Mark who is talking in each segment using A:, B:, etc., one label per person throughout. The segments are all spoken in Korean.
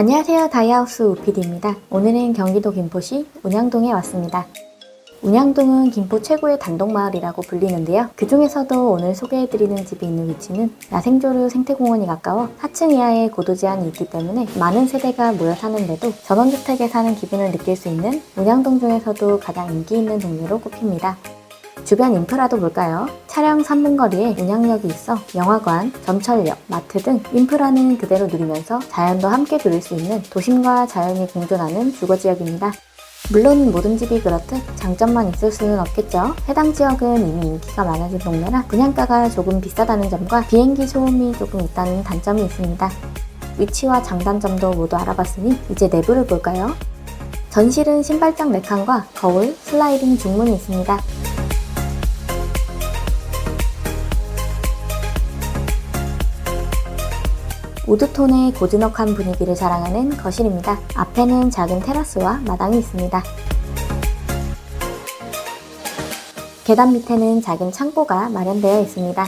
A: 안녕하세요. 다이하우스 우피디입니다. 오늘은 경기도 김포시 운양동에 왔습니다. 운양동은 김포 최고의 단독마을이라고 불리는데요. 그 중에서도 오늘 소개해드리는 집이 있는 위치는 야생조류 생태공원이 가까워 4층 이하의 고도 제한이 있기 때문에 많은 세대가 모여 사는데도 전원주택에 사는 기분을 느낄 수 있는 운양동 중에서도 가장 인기 있는 동네로 꼽힙니다. 주변 인프라도 볼까요? 차량 3분 거리에 운양역이 있어 영화관, 전철역, 마트 등 인프라는 그대로 누리면서 자연도 함께 누릴 수 있는 도심과 자연이 공존하는 주거지역입니다. 물론 모든 집이 그렇듯 장점만 있을 수는 없겠죠. 해당 지역은 이미 인기가 많아진 동네라 분양가가 조금 비싸다는 점과 비행기 소음이 조금 있다는 단점이 있습니다. 위치와 장단점도 모두 알아봤으니 이제 내부를 볼까요? 전실은 신발장 4칸과 거울, 슬라이딩 중문이 있습니다. 우드톤의 고즈넉한 분위기를 자랑하는 거실입니다. 앞에는 작은 테라스와 마당이 있습니다. 계단 밑에는 작은 창고가 마련되어 있습니다.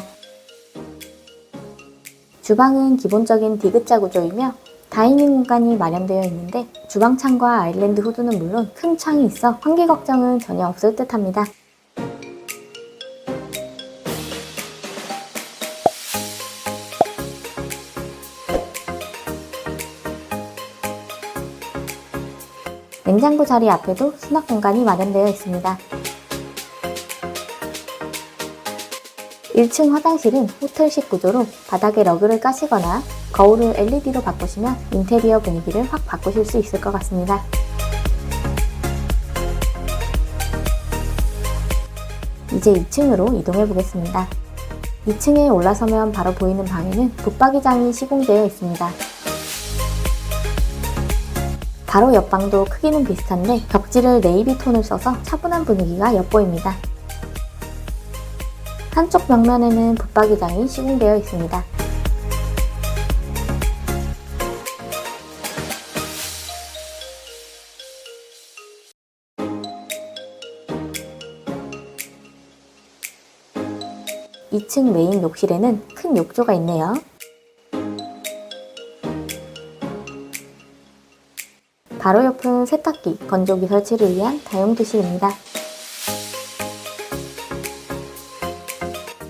A: 주방은 기본적인 디귿자 구조이며 다이닝 공간이 마련되어 있는데 주방창과 아일랜드 후드는 물론 큰 창이 있어 환기 걱정은 전혀 없을 듯 합니다. 냉장고 자리 앞에도 수납 공간이 마련되어 있습니다. 1층 화장실은 호텔식 구조로 바닥에 러그를 까시거나 거울을 LED로 바꾸시면 인테리어 분위기를 확 바꾸실 수 있을 것 같습니다. 이제 2층으로 이동해 보겠습니다. 2층에 올라서면 바로 보이는 방에는 붙박이장이 시공되어 있습니다. 바로 옆방도 크기는 비슷한데 벽지를 네이비 톤을 써서 차분한 분위기가 엿보입니다. 한쪽 벽면에는 붙박이장이 시공되어 있습니다. (2층) 메인 욕실에는 큰 욕조가 있네요. 바로 옆은 세탁기, 건조기 설치를 위한 다용도실입니다.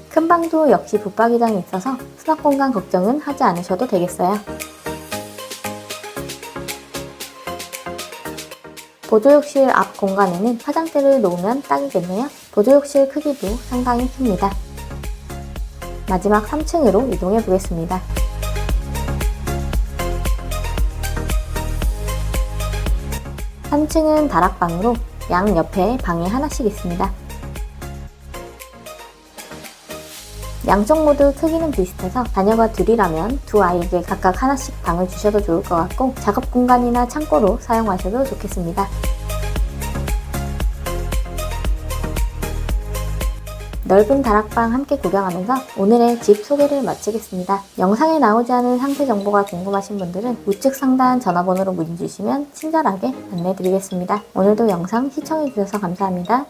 A: 큰 방도 역시 붙박이장이 있어서 수납 공간 걱정은 하지 않으셔도 되겠어요. 보조욕실 앞 공간에는 화장대를 놓으면 딱이겠네요. 보조욕실 크기도 상당히 큽니다. 마지막 3층으로 이동해 보겠습니다. 3층은 다락방으로 양 옆에 방이 하나씩 있습니다. 양쪽 모두 크기는 비슷해서 자녀가 둘이라면 두 아이에게 각각 하나씩 방을 주셔도 좋을 것 같고 작업 공간이나 창고로 사용하셔도 좋겠습니다. 넓은 다락방 함께 구경하면서 오늘의 집 소개를 마치겠습니다. 영상에 나오지 않은 상세 정보가 궁금하신 분들은 우측 상단 전화번호로 문의 주시면 친절하게 안내드리겠습니다. 오늘도 영상 시청해주셔서 감사합니다.